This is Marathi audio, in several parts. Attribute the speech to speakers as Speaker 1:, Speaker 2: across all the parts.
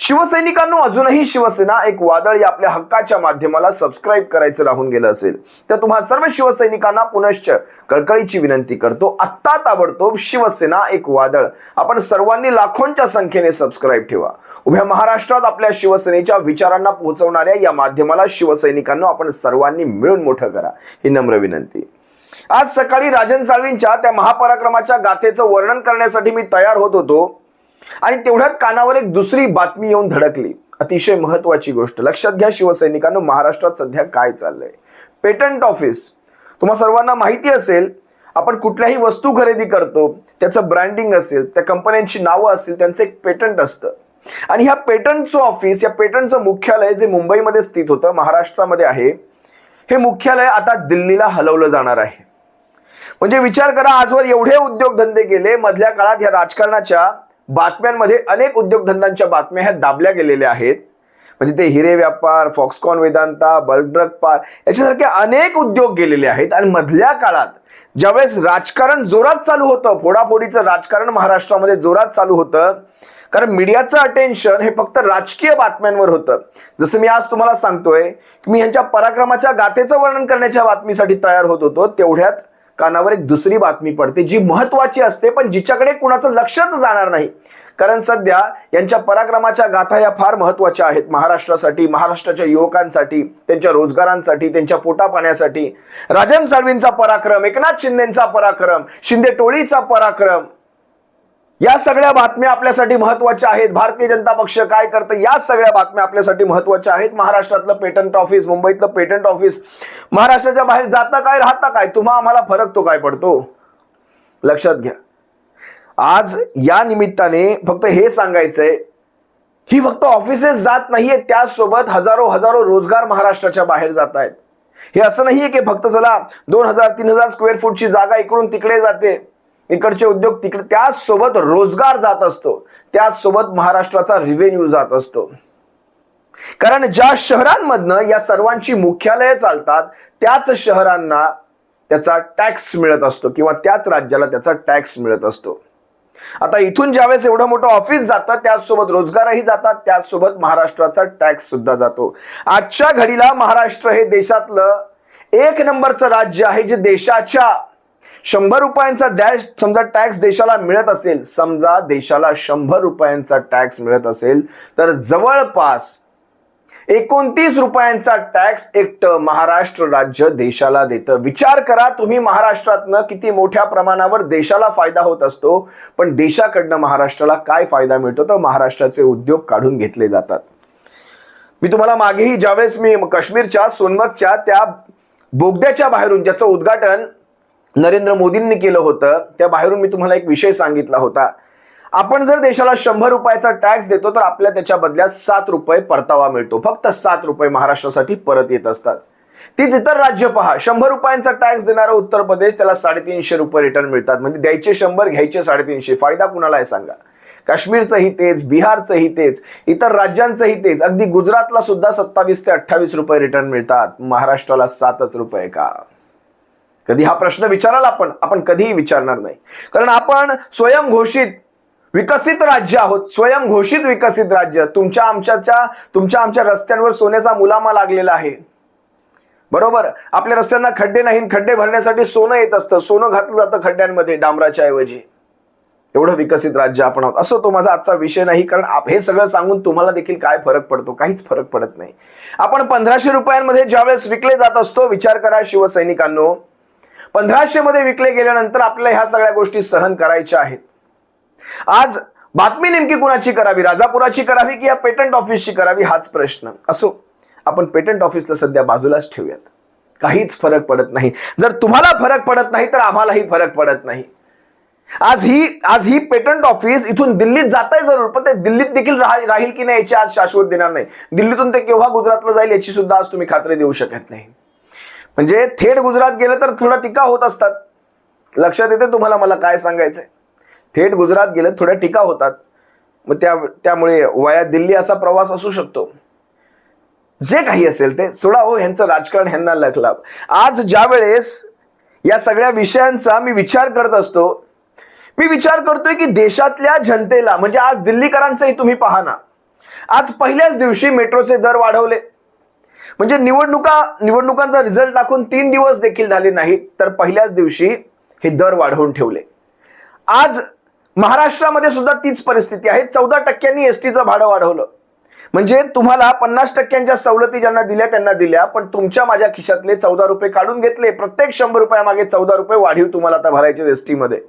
Speaker 1: शिवसैनिकांनो अजूनही शिवसेना एक वादळ या आपल्या हक्काच्या माध्यमाला सबस्क्राईब करायचं राहून गेलं असेल. तर तुम्हा सर्व शिवसैनिकांना पुनश्च कळकळीची विनंती करतो आत्ता ताबडतोब शिवसेना एक वादळ. आपण सर्वांनी लाखोंच्या संख्येने सबस्क्राईब ठेवा. उभ्या महाराष्ट्रात आपल्या शिवसेनेच्या विचारांना पोहोचवणाऱ्या या माध्यमाला शिवसैनिकांना आपण सर्वांनी मिळून मोठं करा ही नम्र विनंती. आज सकाळी राजन साळवींच्या त्या महापराक्रमाच्या गाथेचं वर्णन करण्यासाठी मी तयार होत होतो. आणि तेवढ्यात कानावर एक दुसरी बातमी येऊन धडकली. अतिशय महत्वाची गोष्ट. लक्षात घ्या शिवसैनिकांनो महाराष्ट्रात सध्या काय चाललंय? पेटंट ऑफिस तुम्हा सर्वांना माहिती असेल आपण कुठल्याही वस्तू खरेदी करतो त्याचं ब्रँडिंग असेल त्या कंपन्यांची नावं असतील त्यांचं एक पेटंट असतं. आणि ह्या पेटंटचं ऑफिस या पेटंटचं मुख्यालय जे मुंबईमध्ये स्थित होतं महाराष्ट्रामध्ये आहे हे मुख्यालय आता दिल्लीला हलवलं जाणार आहे. म्हणजे विचार करा आजवर एवढे उद्योगधंदे गेले मधल्या काळात या राजकारणाच्या बातम्यांमध्ये अनेक उद्योगधंद्यांच्या बातम्या ह्या दाबल्या गेलेल्या आहेत. म्हणजे ते हिरे व्यापार फॉक्सकॉन वेदांता बल्ड्रग पार याच्यासारखे अनेक उद्योग गेलेले आहेत. आणि मधल्या काळात ज्यावेळेस राजकारण जोरात चालू होतं फोडाफोडीचं राजकारण महाराष्ट्रामध्ये जोरात चालू होतं कारण मीडियाचं अटेन्शन हे फक्त राजकीय बातम्यांवर होतं. जसं मी आज तुम्हाला सांगतोय की मी ह्यांच्या पराक्रमाच्या गाथेचं वर्णन करण्याच्या बातमीसाठी तयार होत होतो तेवढ्यात कानावर एक दुसरी बातमी पडते जी महत्वाची असते पण जिच्याकडे कुणाचं लक्षच जाणार नाही. कारण सध्या यांच्या पराक्रमाच्या गाथा या फार महत्त्वाच्या आहेत. महाराष्ट्रासाठी महाराष्ट्राच्या युवकांसाठी त्यांच्या रोजगारांसाठी त्यांच्या पोटापाण्यासाठी. राजन साळवींचा पराक्रम एकनाथ शिंदेचा पराक्रम शिंदे टोळीचा पराक्रम या सगळ्या बातम्या आपल्यासाठी महत्त्वाच्या आहेत. भारतीय जनता पक्ष काय करतं या सगळ्या बातम्या आपल्यासाठी महत्त्वाच्या आहेत. महाराष्ट्रातलं पेटंट ऑफिस मुंबईतलं पेटंट ऑफिस महाराष्ट्राच्या बाहेर जाता काय राहता काय तुम्हा आम्हाला फरक तो काय पडतो? लक्षात घ्या. आज या निमित्ताने फक्त हे सांगायचंय ही फक्त ऑफिसेस जात नाहीये त्यासोबत हजारो हजारो रोजगार महाराष्ट्राच्या बाहेर जात आहेत हे असं नाहीये की फक्त चला दोन हजार तीन हजार स्क्वेअर फूटची जागा इकडून तिकडे जाते. इकडचे उद्योग तिकडे त्याचसोबत रोजगार जात असतो. त्याचसोबत महाराष्ट्राचा रिव्हेन्यू जात असतो. कारण ज्या शहरांमधनं या सर्वांची मुख्यालये चालतात त्याच शहरांना त्याचा टॅक्स मिळत असतो किंवा त्याच राज्याला त्याचा टॅक्स मिळत असतो. आता इथून ज्यावेळेस एवढं मोठं ऑफिस जातं त्याचसोबत रोजगारही जातात त्याचसोबत महाराष्ट्राचा टॅक्स सुद्धा जातो. आजच्या घडीला महाराष्ट्र हे देशातलं एक नंबरचं राज्य आहे जे देशाच्या शंभर रुपयांचा दॅश समजा टॅक्स देशाला मिळत असेल समजा देशाला शंभर रुपयांचा टॅक्स मिळत असेल तर जवळपास एकोणतीस रुपयांचा टॅक्स एकटं महाराष्ट्र राज्य देशाला देतं. विचार करा तुम्ही महाराष्ट्रातनं किती मोठ्या प्रमाणावर देशाला फायदा होत असतो पण देशाकडनं महाराष्ट्राला काय फायदा मिळतो तर महाराष्ट्राचे उद्योग काढून घेतले जातात. मी तुम्हाला मागेही ज्यावेळेस मी काश्मीरच्या सोनमगच्या त्या बोगद्याच्या बाहेरून ज्याचं उद्घाटन नरेंद्र मोदींनी केलं होतं त्या बाहेरून मी तुम्हाला एक विषय सांगितला होता. आपण जर देशाला शंभर रुपयाचा टॅक्स देतो तर आपल्या त्याच्या बदल्यात सात रुपये परतावा मिळतो. फक्त सात रुपये महाराष्ट्रासाठी परत येत असतात. तीच इतर राज्य पहा. शंभर रुपयांचा टॅक्स देणारा उत्तर प्रदेश त्याला साडेतीनशे रुपये रिटर्न मिळतात. म्हणजे द्यायचे शंभर घ्यायचे साडेतीनशे. फायदा कुणाला आहे सांगा? काश्मीरचंही तेच बिहारचंही तेच इतर राज्यांचंही तेच. अगदी गुजरातला सुद्धा सत्तावीस ते अठ्ठावीस रुपये रिटर्न मिळतात. महाराष्ट्राला सातच रुपये का? कधी हा प्रश्न विचाराल आपण आपण कधीही विचारणार नाही. कारण आपण स्वयंघोषित विकसित राज्य आहोत. स्वयंघोषित विकसित राज्य. तुमच्या आमच्याच्या तुमच्या आमच्या रस्त्यांवर सोन्याचा मुलामा लागलेला आहे. बरोबर? आपल्या रस्त्यांना खड्डे नाही खड्डे भरण्यासाठी सोनं येत असतं. सोनं घातलं जातं खड्ड्यांमध्ये डांबराच्या ऐवजी. एवढं विकसित राज्य आपण आहोत. असो तो माझा आजचा विषय नाही कारण हे सगळं सांगून तुम्हाला देखील काय फरक पडतो? काहीच फरक पडत नाही. आपण पंधराशे रुपयांमध्ये ज्यावेळेस विकले जात असतो विचार करा शिवसैनिकांनो. पंधराशे मध्ये विकले गेल्यानंतर आपल्याला ह्या सगळ्या गोष्टी सहन करायच्या आहेत. आज बातमी नेमकी कुणाची करावी? राजापुराची करावी की या पेटंट ऑफिसची करावी? हाच प्रश्न. असो आपण पेटंट ऑफिसला सध्या बाजूलाच ठेवूयात. काहीच फरक पडत नाही. जर तुम्हाला फरक पडत नाही तर आम्हालाही फरक पडत नाही. आज ही आज ही पेटंट ऑफिस इथून दिल्लीत जात आहे जरूर पण ते दिल्लीत देखील राहील की नाही याची आज शाश्वत देणार नाही. दिल्लीतून ते केव्हा गुजरातला जाईल याची सुद्धा आज तुम्ही खात्री देऊ शकत नाही. म्हणजे थेट गुजरात गेलं तर थोडा टीका होत असतात. लक्षात येते तुम्हाला मला काय सांगायचंय. थेट गुजरात गेलं थोड्या टीका होतात. मग त्या त्यामुळे वया दिल्ली असा प्रवास असू शकतो. जे काही असेल ते सोडा हो ह्यांचं राजकारण ह्यांना लखलाभ आज ज्या वेळेस या सगळ्या विषयांचा मी विचार करत असतो मी विचार करतोय की देशातल्या जनतेला म्हणजे आज दिल्लीकरांचंही तुम्ही पहा ना. आज पहिल्याच दिवशी मेट्रोचे दर वाढवले. म्हणजे निवडणुका निवडणुकांचा रिझल्ट दाखवून तीन दिवस देखील झाले नाहीत तर पहिल्याच दिवशी हे दर वाढवून ठेवले. आज महाराष्ट्रामध्ये सुद्धा तीच परिस्थिती आहे. चौदा टक्क्यांनी एस टीचं भाडं वाढवलं. म्हणजे तुम्हाला पन्नास टक्क्यांच्या सवलती ज्यांना दिल्या त्यांना दिल्या पण तुमच्या माझ्या खिशातले चौदा रुपये काढून घेतले. प्रत्येक शंभर रुपयामागे चौदा रुपये वाढीव तुम्हाला आता भरायचे एस टीमध्ये.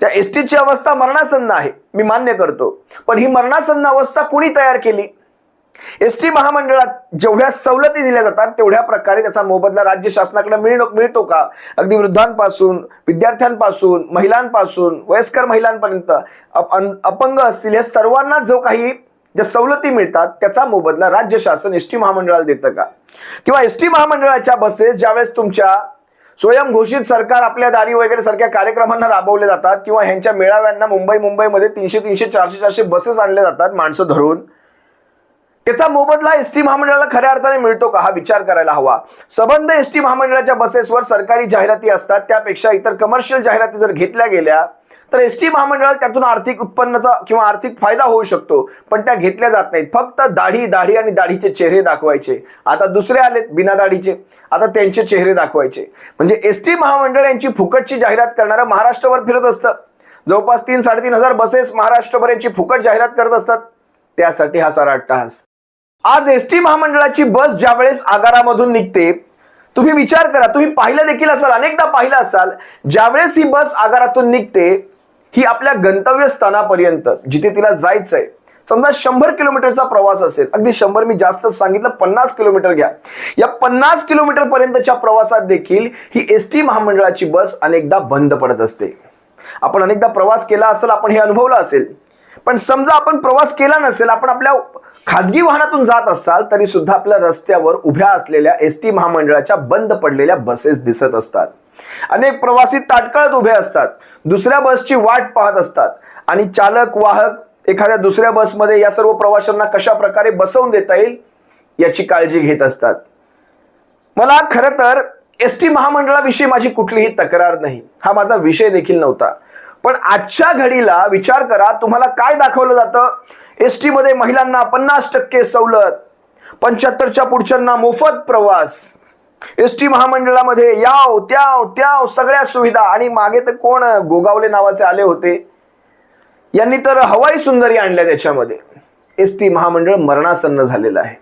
Speaker 1: त्या एस टीची अवस्था मरणासन्न आहे मी मान्य करतो. पण ही मरणासन्न अवस्था कुणी तयार केली? एस टी महामंडळात जेवढ्या सवलती दिल्या जातात तेवढ्या प्रकारे त्याचा मोबदला राज्य शासनाकडे मिळणं मिळतो का? अगदी वृद्धांपासून विद्यार्थ्यांपासून महिलांपासून वयस्कर महिलांपर्यंत अपंग असतील या सर्वांना जो काही ज्या सवलती मिळतात त्याचा मोबदला राज्य शासन एस टी महामंडळाला देतं का? किंवा एस टी महामंडळाच्या बसेस ज्यावेळेस तुमच्या स्वयंघोषित सरकार आपल्या दारी वगैरे सारख्या कार्यक्रमांना राबवले जातात किंवा ह्यांच्या मेळाव्यांना मुंबई मुंबईमध्ये तीनशे तीनशे चारशे चारशे बसेस आणले जातात माणसं धरून त्याचा मोबदला एस टी महामंडळाला खऱ्या अर्थाने मिळतो का? हा विचार करायला हवा. सबंध एस टी महामंडळाच्या बसेसवर सरकारी जाहिराती असतात. त्यापेक्षा इतर कमर्शियल जाहिराती जर घेतल्या गेल्या तर एस टी महामंडळाला त्यातून आर्थिक उत्पन्नाचा किंवा आर्थिक फायदा होऊ शकतो. पण त्या घेतल्या जात नाहीत. फक्त दाढी दाढी आणि दाढीचे चेहरे दाखवायचे. आता दुसरे आलेत बिना दाढीचे. आता त्यांचे चेहरे दाखवायचे. म्हणजे एस टी महामंडळ यांची फुकटची जाहिरात करणारं महाराष्ट्रभर फिरत असतं. जवळपास तीन साडेतीन हजार बसेस महाराष्ट्रभर यांची फुकट जाहिरात करत असतात. त्यासाठी हा सारा अट्टहास. आज एस टी महामंडळाची बस ज्या वेळेस आगारामधून निघते तुम्ही विचार करा तुम्ही पाहिलं देखील असाल अनेकदा पाहिलं असाल ज्यावेळेस ही बस आगारातून निघते ही आपल्या गंतव्यस्थानापर्यंत जिथे तिला जायचंय. समजा शंभर किलोमीटरचा प्रवास असेल अगदी शंभर मी जास्त सांगितलं पन्नास किलोमीटर घ्या. या पन्नास किलोमीटर पर्यंतच्या प्रवासात देखील ही एस टी महामंडळाची बस अनेकदा बंद पडत असते. आपण अनेकदा प्रवास केला असेल आपण हे अनुभवलं असेल. पण समजा आपण प्रवास केला नसेल आपण आपल्या खाजगी वाहनातून जात असाल तरी सुद्धा आपल्या रस्त्यावर उभ्या असलेल्या एस टी महामंडळाच्या बंद पडलेल्या बसेस दिसत असतात. अनेक प्रवासी ताटकळत उभे असतात. दुसऱ्या बसची वाट पाहत असतात. आणि चालक वाहक एखाद्या दुसऱ्या बसमध्ये या सर्व प्रवाशांना कशा प्रकारे बसवून देता येईल याची काळजी घेत असतात. मला खरं तर एस टी महामंडळाविषयी माझी कुठलीही तक्रार नाही. हा माझा विषय देखील नव्हता. पण आजच्या घडीला विचार करा तुम्हाला काय दाखवलं जातं? एस टीमध्ये महिलांना पन्नास टक्के सवलत पंच्याहत्तरच्या पुढच्यांना मोफत प्रवास. एस टी महामंडळामध्ये याव त्याव त्याव सगळ्या सुविधा. आणि मागे तर कोण गोगावले नावाचे आले होते? यांनी तर हवाई सुंदरी आणल्या त्याच्यामध्ये. एस टी महामंडळ मरणासन्न झालेलं आहे.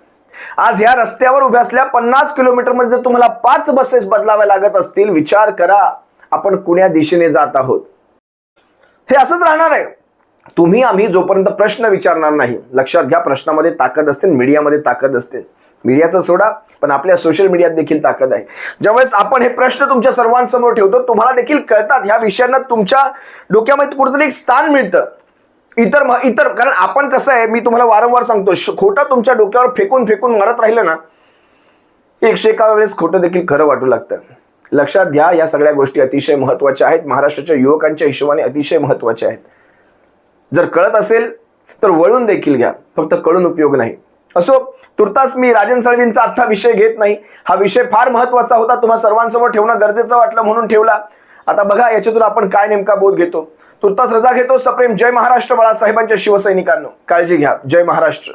Speaker 1: आज ह्या रस्त्यावर उभ्या असल्या पन्नास किलोमीटरमध्ये जर तुम्हाला पाच बसेस बदलाव्या लागत असतील विचार करा. आपण कुण्या दिशेने जात आहोत? हे असंच राहणार आहे. तुम्ही आम्ही जोपर्यंत प्रश्न विचारणार नाही लक्षात घ्या प्रश्नामध्ये ताकद असते मीडियामध्ये ताकद असते. मीडियाचा सोडा पण आपल्या सोशल मीडियात देखील ताकद आहे. ज्यावेळेस आपण हे प्रश्न तुमच्या सर्वांसमोर ठेवतो तुम्हाला देखील कळतात ह्या विषयांना तुमच्या डोक्यामध्ये कुठेतरी एक स्थान मिळतं. इतर म- इतर कारण आपण कसं आहे मी तुम्हाला वारंवार सांगतो श- खोटं तुमच्या डोक्यावर फेकून फेकून मारत राहिलं ना एकशे एका वेळेस खोटं देखील खरं वाटू लागतं. लक्षात घ्या या सगळ्या गोष्टी अतिशय महत्त्वाच्या आहेत. महाराष्ट्राच्या युवकांच्या हिशोबाने अतिशय महत्त्वाच्या आहेत. जर कळत असेल तर वळून देखील घ्या. फक्त कळून उपयोग नाही. असो तुर्तास मी राजन साळवींचा आत्ता विषय घेत नाही. हा विषय फार महत्त्वाचा होता. तुम्हा सर्वांसमोर ठेवणं गरजेचं वाटलं म्हणून ठेवला. आता बघा याच्यातून आपण काय नेमका बोध घेतो? तुर्तास रजा घेतो सप्रेम जय महाराष्ट्र बाळासाहेबांच्या शिवसैनिकांनो. काळजी घ्या. जय महाराष्ट्र.